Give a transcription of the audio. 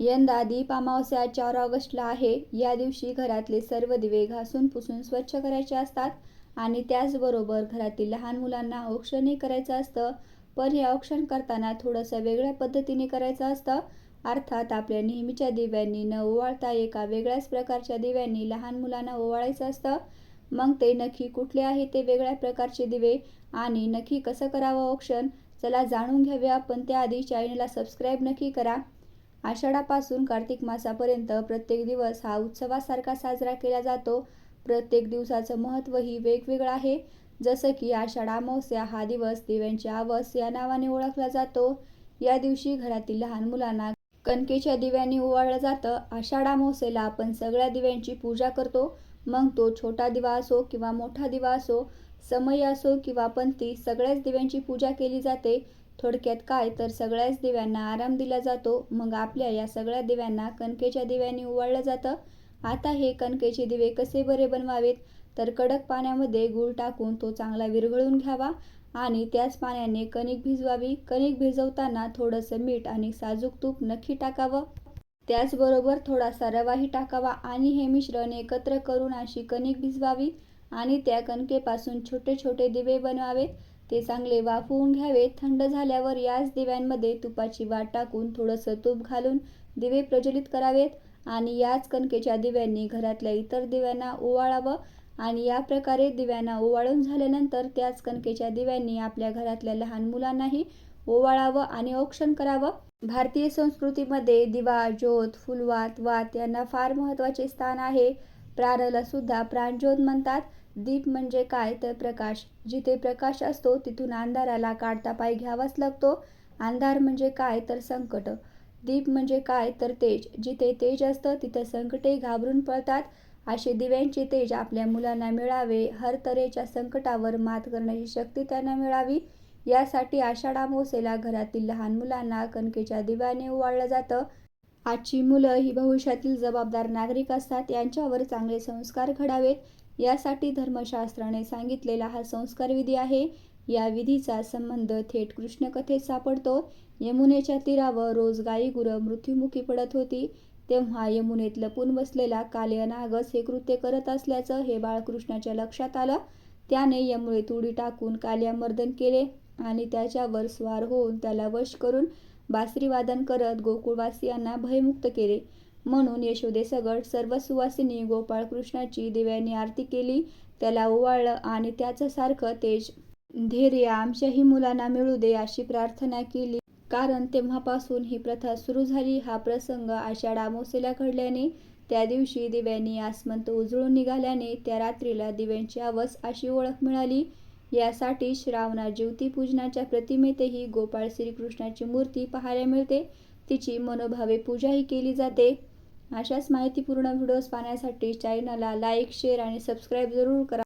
यंदा दीप अमावस्या चार ऑगस्टला आहे. या दिवशी घरातले सर्व दिवे घासून पुसून स्वच्छ करायचे असतात आणि त्याचबरोबर घरातील लहान मुलांना औक्षणही करायचं असतं. पण हे औक्षण करताना थोडंसं वेगळ्या पद्धतीने करायचं असतं. अर्थात आपल्या नेहमीच्या दिव्यांनी न ओवाळता एका वेगळ्याच प्रकारच्या दिव्यांनी लहान मुलांना ओवाळायचं असतं. मग ते नक्की कुठले आहे ते वेगळ्या प्रकारचे दिवे आणि नक्की कसं करावं औक्षण? चला जाणून घ्यावे. आपण त्याआधी चॅनलला सबस्क्राईब नक्की करा. आषाढापासून कार्तिक मासापर्यंत प्रत्येक दिवस हा उत्सवासारखा साजरा केला जातो. प्रत्येक दिवसाचं महत्त्वही वेगवेगळं आहे. जसं की आषाढ अमावस्या हा दिवस दिव्यांची आवस या नावाने ओळखला जातो. या दिवशी घरातील लहान मुलांना कणकेच्या दिव्यांनी ओवाळलं जातं. आषाढ अमावस्येला आपण सगळ्या दिव्यांची पूजा करतो. मग तो छोटा दिवा असो किंवा मोठा दिवा असो समय असो किंवा पंथी सगळ्याच दिव्यांची पूजा केली जाते. थोडक्यात काय? तर सगळ्याच दिव्यांना आराम दिला जातो. मग आपल्या या सगळ्या दिव्यांना कणकेच्या दिव्यांनी उवाळलं जातं. आता हे कणकेचे दिवे कसे बरे बनवावेत? तर कडक पाण्यामध्ये गूळ टाकून तो चांगला विरघळून घ्यावा आणि त्याच पाण्याने कणिक भिजवावी. कणिक भिजवताना थोडंसं मीठ आणि साजूक तूप नक्की टाकावं. त्याचबरोबर थोडासा रवाही टाकावा आणि हे मिश्रण एकत्र करून अशी कणिक भिजवावी आणि त्या कणकेपासून छोटे छोटे दिवे बनवावेत. ते चांगले वाफवून घ्यावेत थंड झाल्यावर याच दिव्यांमध्ये तुपाची वाट टाकून थोडंसं तूप घालून दिवे प्रज्वलित करावेत आणि याच कणकेच्या दिव्यांनी घरातल्या इतर दिव्यांना ओवाळावं आणि या प्रकारे दिव्यांना ओवाळून झाल्यानंतर त्याच कणकेच्या दिव्यांनी आपल्या घरातल्या लहान मुलांनाही ओवाळावं आणि औक्षण करावं. भारतीय संस्कृतीमध्ये दिवा ज्योत फुलवात वात यांना फार महत्त्वाचे स्थान आहे. प्राणला सुद्धा प्राणज्योत म्हणतात. दीप म्हणजे काय? तर प्रकाश. जिथे प्रकाश असतो तिथून अंधाराला काढता पाय घ्यावाच लागतो. अंधार म्हणजे काय? तर संकट. दीप म्हणजे काय? तर तेज. जिथे तेज असतं तिथं संकटे घाबरून पळतात. असे दिव्यांचे तेज आपल्या मुलांना मिळावे. हर तऱ्हेच्या संकटावर मात करण्याची शक्ती त्यांना मिळावी. यासाठी आषाढ अमावस्येला घरातील लहान मुलांना कणकेच्या दिव्याने ओवाळलं जातं. आजची मुलं ही भविष्यातील जबाबदार नागरिक असतात यांच्यावर चांगले संस्कार घडावेत. यासाठी धर्मशास्त्राने सांगितलेला हा संस्कार विधी आहे. या विधीचा संबंध थेट कृष्णकथेत सापडतो. यमुनेच्या तीरावर रोज गायी गुरं मृत्युमुखी पडत होती. तेव्हा यमुनेत लपून बसलेला काले अनागस हे कृत्य करत असल्याचं हे बाळकृष्णाच्या लक्षात आलं. त्याने यमुनेत उडी टाकून काल्या मर्दन केले आणि त्याच्यावर स्वार होऊन त्याला वश करून बासरीवादन करत गोकुळवासियांना भयमुक्त केले. म्हणून यशोदेसगट सर्व सुवासिनी गोपाळकृष्णाची दिव्यांनी आरती केली. त्याला ओवाळलं आणि त्याचं सारखं तेज धैर्य आमच्याही मुलांना मिळू दे अशी प्रार्थना केली. कारण तेव्हापासून ही प्रथा सुरू झाली. हा प्रसंग आषाढ अमावस्येला घडल्याने त्या दिवशी दिव्यांनी आसमंत उजळून निघाल्याने त्या रात्रीला दिव्यांची आवस अशी ओळख मिळाली. यासाठी श्रावणात ज्योतिपूजनाच्या प्रतिमेतही गोपाळ श्रीकृष्णाची मूर्ती पाहायला मिळते. तिची मनोभावे पूजाही केली जाते. अशाच माहितीपूर्ण व्हिडिओज पाहण्यासाठी चॅनलला लाईक शेअर आणि सबस्क्राईब जरूर करा.